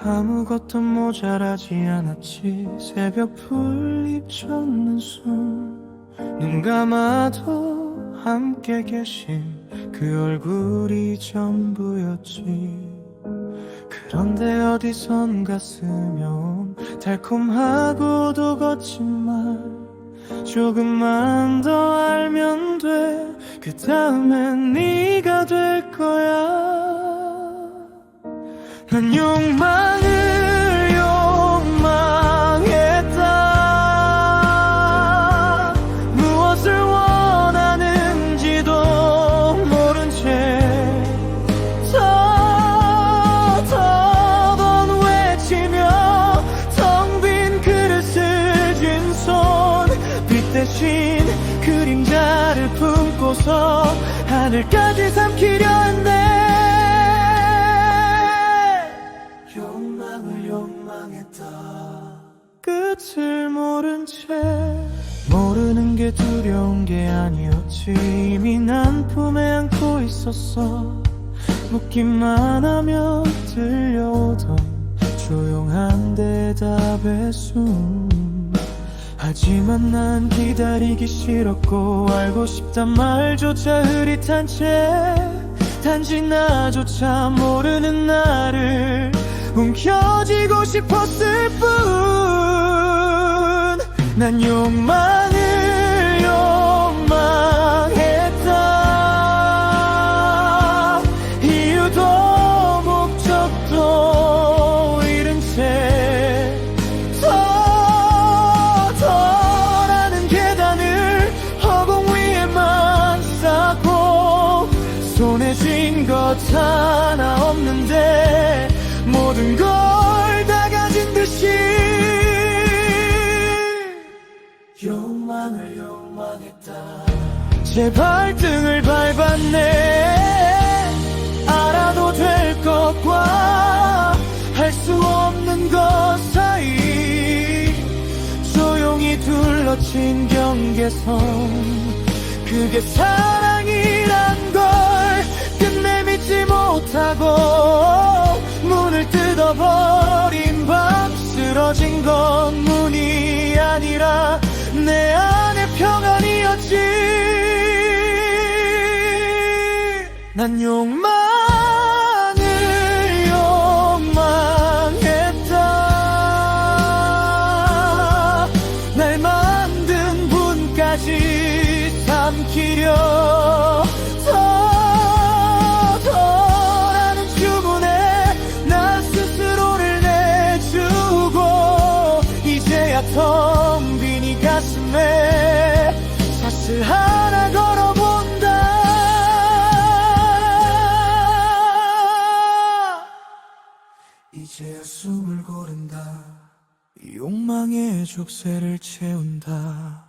아무것도 모자라지 않았지. 새벽 불잎 젖는 숨눈 감아도 함께 계신 그 얼굴이 전부였지. 그런데 어디선가 스며온 달콤하고도 거친 말. 조금만 더 알면 돼. 그 다음엔 네가 될 거야. 난 욕망 대신 그림자를 품고서 하늘까지 삼키려 했네 욕망을 욕망했다. 끝을 모른 채 모르는 게 두려운 게 아니었지. 이미 난 품에 안고 있었어. 묻기만 하면 들려오던 조용한 대답의 숨 하지만 난 기다리기 싫었고 알고 싶단 말조차 흐릿한 채 단지 나조차 모르는 나를 움켜쥐고 싶었을 뿐. 난 욕망 없는데 모든 걸 다 가진 듯이. 욕망을 욕망했다. 제 발등을 밟았네. 알아도 될 것과 할 수 없는 것 사이. 조용히 둘러친 경계선. 그게 사랑이란 걸 끝내 믿지 못하고 아니라 내 안의 평안이었지. 난 욕망 이제야 텅 빈 이 가슴에 사슬 하나 걸어본다. 이제야 숨을 고른다. 욕망의 족쇄를 채운다